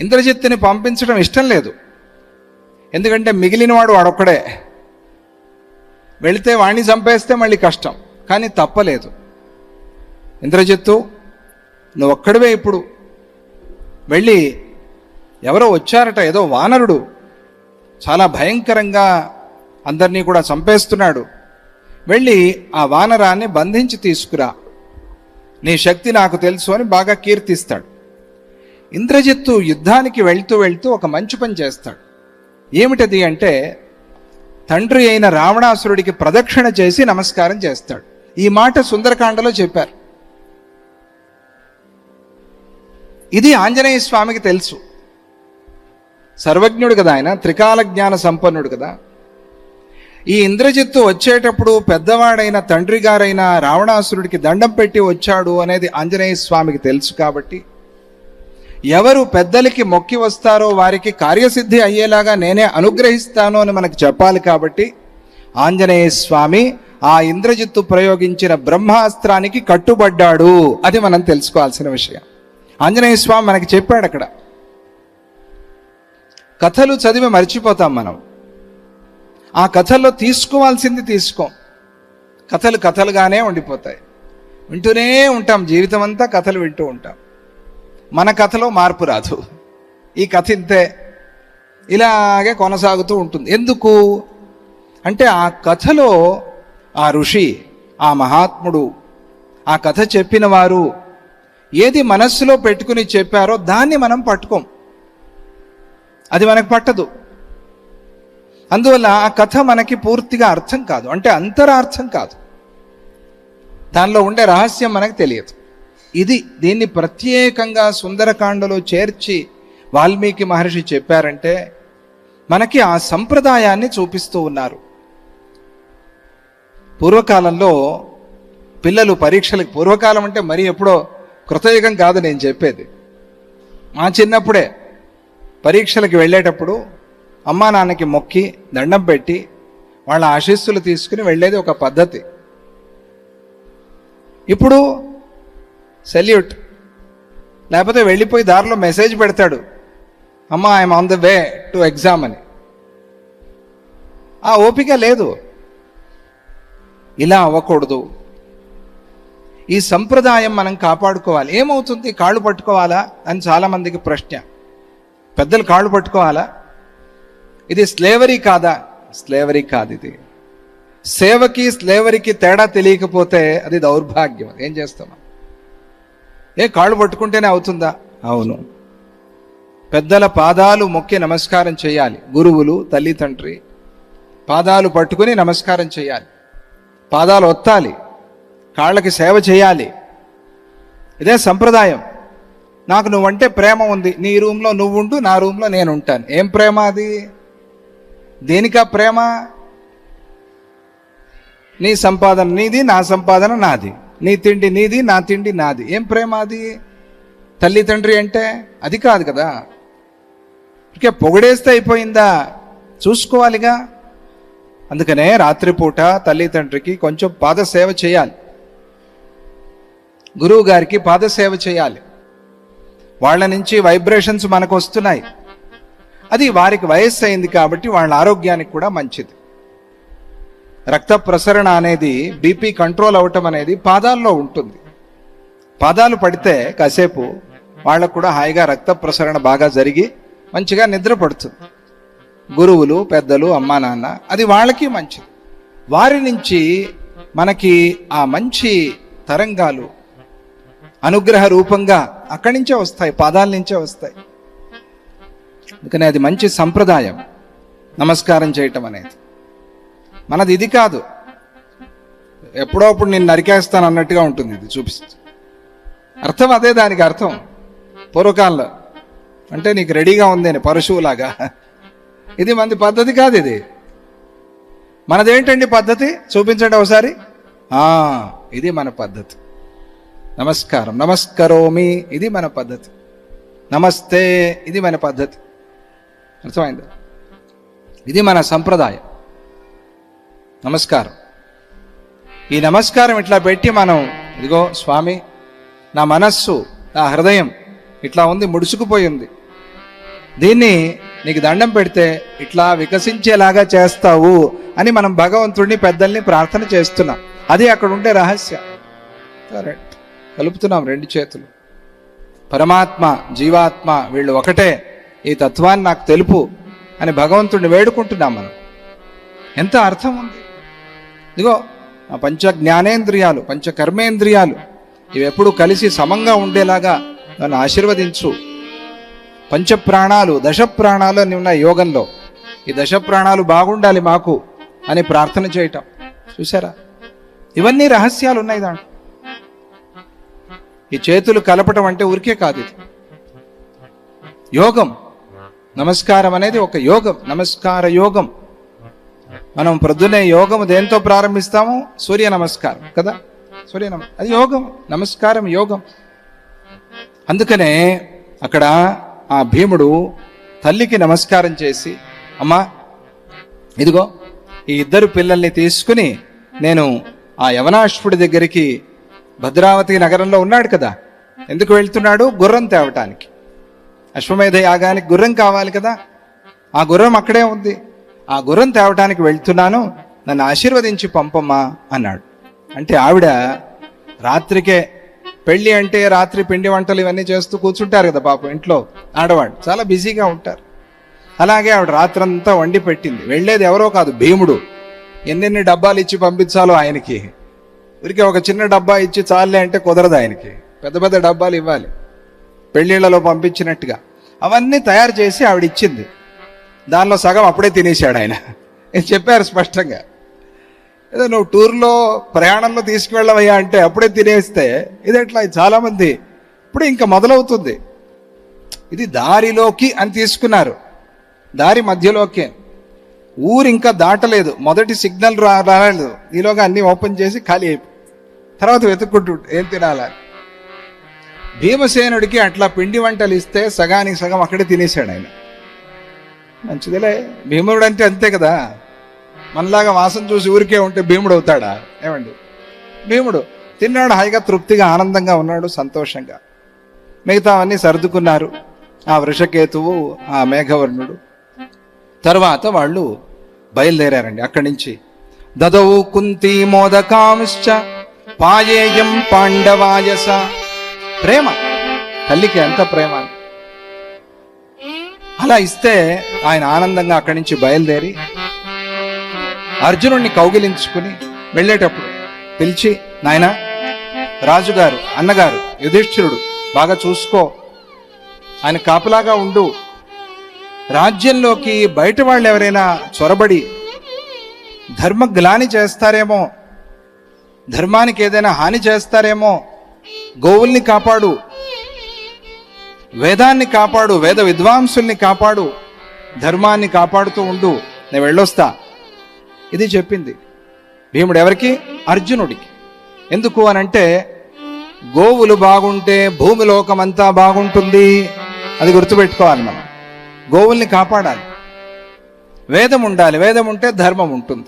ఇంద్రజిత్తుని పంపించడం ఇష్టం లేదు. ఎందుకంటే మిగిలినవాడు వాడొక్కడే. వెళితే వాణ్ణి చంపేస్తే మళ్ళీ కష్టం. కానీ తప్పలేదు. ఇంద్రజిత్తు నువ్వు ఒక్కడివే ఇప్పుడు. వెళ్ళి ఎవరో వచ్చారట ఏదో వానరుడు. చాలా భయంకరంగా అందరినీ కూడా చంపేస్తున్నాడు. వెళ్ళి ఆ వానరాన్ని బంధించి తీసుకురా. నీ శక్తి నాకు తెలుసు అని బాగా కీర్తిస్తాడు. ఇంద్రజిత్తు యుద్ధానికి వెళ్తూ వెళ్తూ ఒక మంచి పని చేస్తాడు. ఏమిటది అంటే తండ్రి అయిన రావణాసురుడికి ప్రదక్షిణ చేసి నమస్కారం చేస్తాడు. ఈ మాట సుందరకాండలో చెప్పారు. ఇది ఆంజనేయ స్వామికి తెలుసు. సర్వజ్ఞుడు కదా ఆయన త్రికాల జ్ఞాన సంపన్నుడు కదా. ఈ ఇంద్రజిత్తు వచ్చేటప్పుడు పెద్దవాడైన తండ్రి గారైన రావణాసురుడికి దండం పెట్టి వచ్చాడు అనేది ఆంజనేయ స్వామికి తెలుసు కాబట్టి ఎవరు పెద్దలకి మొక్కి వస్తారో వారికి కార్యసిద్ధి అయ్యేలాగా నేనే అనుగ్రహిస్తాను అని మనకు చెప్పాలి కాబట్టి ఆంజనేయ స్వామి ఆ ఇంద్రజిత్తు ప్రయోగించిన బ్రహ్మాస్త్రానికి కట్టుబడ్డాడు. అది మనం తెలుసుకోవాల్సిన విషయం. ఆంజనేయ స్వామి మనకి చెప్పాడు అక్కడ. కథలు చదివి మర్చిపోతాం మనం. ఆ కథల్లో తీసుకోవాల్సింది తీసుకోం. కథలు కథలుగానే ఉండిపోతాయి. వింటూనే ఉంటాం. జీవితం అంతా కథలు వింటూ ఉంటాం. మన కథలో మార్పు రాదు. ఈ కథ ఇంతే. ఇలాగే కొనసాగుతూ ఉంటుంది. ఎందుకు? అంటే ఆ కథలో ఆ ఋషి ఆ మహాత్ముడు ఆ కథ చెప్పిన వారు ఏది మనస్సులో పెట్టుకుని చెప్పారో దాన్ని మనం పట్టుకోం. అది మనకు పట్టదు. అందువల్ల ఆ కథ మనకి పూర్తిగా అర్థం కాదు. అంటే అంతరార్థం కాదు. దానిలో ఉండే రహస్యం మనకు తెలియదు. ఇది దీన్ని ప్రత్యేకంగా సుందరకాండలో చేర్చి వాల్మీకి మహర్షి చెప్పారంటే మనకి ఆ సంప్రదాయాన్ని చూపిస్తూ ఉన్నారు. పూర్వకాలంలో పిల్లలు పరీక్షలకు పూర్వకాలం అంటే మరీ ఎప్పుడో కృతయుగం కాదు నేను చెప్పేది. మా చిన్నప్పుడే పరీక్షలకు వెళ్ళేటప్పుడు అమ్మా నాన్నకి మొక్కి దండం పెట్టి వాళ్ళ ఆశీస్సులు తీసుకుని వెళ్ళేది ఒక పద్ధతి. ఇప్పుడు సెల్యూట్. లేకపోతే వెళ్ళిపోయి దారిలో మెసేజ్ పెడతాడు. అమ్మా I'm on the way to exam అని. ఆ ఓపిక లేదు. ఇలా అవ్వకూడదు. ఈ సంప్రదాయం మనం కాపాడుకోవాలి. ఏమవుతుంది? కాళ్ళు పట్టుకోవాలా? అని చాలామందికి ప్రశ్న. పెద్దలు కాళ్ళు పట్టుకోవాలా? ఇది స్లేవరీ కాదా? స్లేవరీ కాదు ఇది. సేవకి స్లేవరీకి తేడా తెలియకపోతే అది దౌర్భాగ్యం. ఏం చేస్తాం ఏ కాళ్ళు పట్టుకుంటేనే అవుతుందా? అవును. పెద్దల పాదాలు మొక్కి నమస్కారం చేయాలి. గురువులు తల్లి తండ్రి పాదాలు పట్టుకుని నమస్కారం చేయాలి. పాదాలు ఒత్తాలి. కాళ్ళకి సేవ చేయాలి. ఇదే సంప్రదాయం. నాకు నువ్వంటే ప్రేమ ఉంది. నీ రూమ్లో నువ్వుండు నా రూమ్లో నేను ఉంటాను ఏం ప్రేమ అది? దేనికా ప్రేమ? నీ సంపాదన నీది నా సంపాదన నాది. నీ తిండి నీది నా తిండి నాది. ఏం ప్రేమ అది? తల్లి తండ్రి అంటే అది కాదు కదా. ఇక పొగడేస్తే అయిపోయిందా? చూసుకోవాలిగా. అందుకనే రాత్రిపూట తల్లి తండ్రికి కొంచెం పాదసేవ చేయాలి. గురువు గారికి పాదసేవ చేయాలి. వాళ్ళ నుంచి వైబ్రేషన్స్ మనకు వస్తున్నాయి. అది వారికి వయస్సు అయింది కాబట్టి వాళ్ళ ఆరోగ్యానికి కూడా మంచిది. రక్త ప్రసరణ అనేది బీపీ కంట్రోల్ అవటం అనేది పాదాల్లో ఉంటుంది. పాదాలు పడితే కాసేపు వాళ్ళకు కూడా హాయిగా రక్త ప్రసరణ బాగా జరిగి మంచిగా నిద్ర పడుతుంది. గురువులు పెద్దలు అమ్మా నాన్న అది వాళ్ళకి మంచిది. వారి నుంచి మనకి ఆ మంచి తరంగాలు అనుగ్రహ రూపంగా అక్కడి నుంచే వస్తాయి పాదాల నుంచే వస్తాయి. అందుకని అది మంచి సంప్రదాయం. నమస్కారం చేయటం అనేది. మనది ఇది కాదు. ఎప్పుడో అప్పుడు నేను నరికేస్తాను అన్నట్టుగా ఉంటుంది ఇది చూపిస్తుంది అర్థం అదే దానికి అర్థం. పూర్వకాలంలో. అంటే నీకు రెడీగా ఉంది అని పరశువులాగా ఇది మంది పద్ధతి కాదు ఇది. మనదేంటండి పద్ధతి? చూపించండి ఒకసారి. ఇది మన పద్ధతి. నమస్కారం. నమస్కరోమి. ఇది మన పద్ధతి. నమస్తే. ఇది మన పద్ధతి. అర్థమైందా? ఇది మన సంప్రదాయం. నమస్కారం. ఈ నమస్కారం ఇట్లా పెట్టి మనం ఇదిగో స్వామి నా మనస్సు నా హృదయం ఇట్లా ఉంది ముడుచుకుపోయింది. దీన్ని నీకు దండం పెడితే ఇట్లా వికసించేలాగా చేస్తావు అని మనం భగవంతుడిని పెద్దల్ని ప్రార్థన చేస్తున్నాం. అది అక్కడ ఉండే రహస్యం. కలుపుతున్నాం రెండు చేతులు. పరమాత్మ జీవాత్మ వీళ్ళు ఒకటే ఈ తత్వాన్ని నాకు తెలుపు అని భగవంతుడిని వేడుకుంటున్నాం మనం. ఎంత అర్థం ఉంది? ఇదిగో ఆ పంచ జ్ఞానేంద్రియాలు పంచ కర్మేంద్రియాలు ఇవి ఎప్పుడు కలిసి సమంగా ఉండేలాగా నన్ను ఆశీర్వదించు. పంచ ప్రాణాలు దశ ప్రాణాలు అని ఉన్నాయి యోగంలో. ఈ దశ ప్రాణాలు బాగుండాలి మాకు అని ప్రార్థన చేయటం. చూసారా ఇవన్నీ రహస్యాలు ఉన్నాయి దాంట్లో ఈ చేతులు కలపటం అంటే ఊరికే కాదు ఇది. యోగం నమస్కారం అనేది ఒక యోగం నమస్కార యోగం. మనం ప్రొద్దునే యోగము దేంతో ప్రారంభిస్తాము? సూర్య నమస్కారం కదా? సూర్య నమ అది యోగం నమస్కారం యోగం. అందుకనే అక్కడ ఆ భీముడు తల్లికి నమస్కారం చేసి అమ్మా ఇదిగో ఈ ఇద్దరు పిల్లల్ని తీసుకుని నేను ఆ యవనాశ్వుడి దగ్గరికి భద్రావతి నగరంలో ఉన్నాడు కదా. ఎందుకు వెళ్తున్నాడు? గుర్రం తేవటానికి. అశ్వమేధ యాగానికి గుర్రం కావాలి కదా. ఆ గుర్రం అక్కడే ఉంది. ఆ గుర్రం తేవటానికి వెళ్తున్నాను నన్ను ఆశీర్వదించి పంపమ్మా అన్నాడు. అంటే ఆవిడ రాత్రికే పెళ్ళి అంటే రాత్రి పిండి వంటలు ఇవన్నీ చేస్తూ కూర్చుంటారు కదా పాపం ఇంట్లో ఆడవాళ్ళు. చాలా బిజీగా ఉంటారు. అలాగే ఆవిడ రాత్రంతా వండి పెట్టింది. వెళ్ళేది ఎవరో కాదు భీముడు. ఎన్నెన్ని డబ్బాలు ఇచ్చి పంపించాలో ఆయనకి. ఊరికే ఒక చిన్న డబ్బా ఇచ్చి చాలే అంటే కుదరదు ఆయనకి. పెద్ద పెద్ద డబ్బాలు ఇవ్వాలి. పెళ్ళిళ్ళలో పంపించినట్టుగా. అవన్నీ తయారు చేసి ఆవిడ ఇచ్చింది. దానిలో సగం అప్పుడే తినేశాడు ఆయన. చెప్పారు స్పష్టంగా? ఏదో నువ్వు టూర్లో ప్రయాణంలో తీసుకువెళ్ళవయ్యా అంటే అప్పుడే తినేస్తే ఇది ఎట్లా? ఇది చాలామంది. ఇప్పుడు ఇంకా మొదలవుతుంది. ఇది దారిలోకి అని తీసుకున్నారు. దారి మధ్యలోకే. ఊరు ఇంకా దాటలేదు. మొదటి సిగ్నల్ రా రాలేదు. ఈలోగా అన్ని ఓపెన్ చేసి ఖాళీ అయిపో తర్వాత వెతుక్కుంటు ఏం తినాలని భీమసేనుడికి అట్లా పిండి వంటలు ఇస్తే సగానికి సగం అక్కడే తినేశాడు ఆయన. మంచిదిలే. భీముడు అంటే అంతే కదా. మనలాగా వాసన చూసి ఊరికే ఉంటే భీముడు అవుతాడా? ఏమండి? భీముడు తిన్నాడు హాయిగా తృప్తిగా ఆనందంగా ఉన్నాడు సంతోషంగా. మిగతావన్నీ సర్దుకున్నారు. ఆ వృషకేతువు ఆ మేఘవర్ణుడు. తర్వాత వాళ్ళు బయలుదేరారండి అక్కడి నుంచి దదవు కుంతి మోదకాంశ్చ పాయేయం పాండవాయస. ప్రేమ. తల్లికి ఎంత ప్రేమ అలా ఇస్తే ఆయన ఆనందంగా అక్కడి నుంచి బయలుదేరి అర్జునుడిని కౌగిలించుకుని వెళ్ళేటప్పుడు పిలిచి నాయన రాజుగారు అన్నగారు యుధిష్ఠిరుడు బాగా చూసుకో. ఆయన కాపలాగా ఉండు. రాజ్యంలోకి బయట వాళ్ళు ఎవరైనా చొరబడి ధర్మ గ్లాని చేస్తారేమో ధర్మానికి ఏదైనా హాని చేస్తారేమో గోవుల్ని కాపాడు. వేదాన్ని కాపాడు వేద విద్వాంసుల్ని కాపాడు ధర్మాన్ని కాపాడుతూ ఉండు నేను వెళ్ళొస్తా. ఇది చెప్పింది. భీముడు ఎవరికి? అర్జునుడికి. ఎందుకు అనంటే గోవులు బాగుంటే భూమి లోకమంతా బాగుంటుంది. అది గుర్తుపెట్టుకోవాలి మనం గోవుల్ని కాపాడాలి. వేదం ఉండాలి. వేదం ఉంటే ధర్మం ఉంటుంది.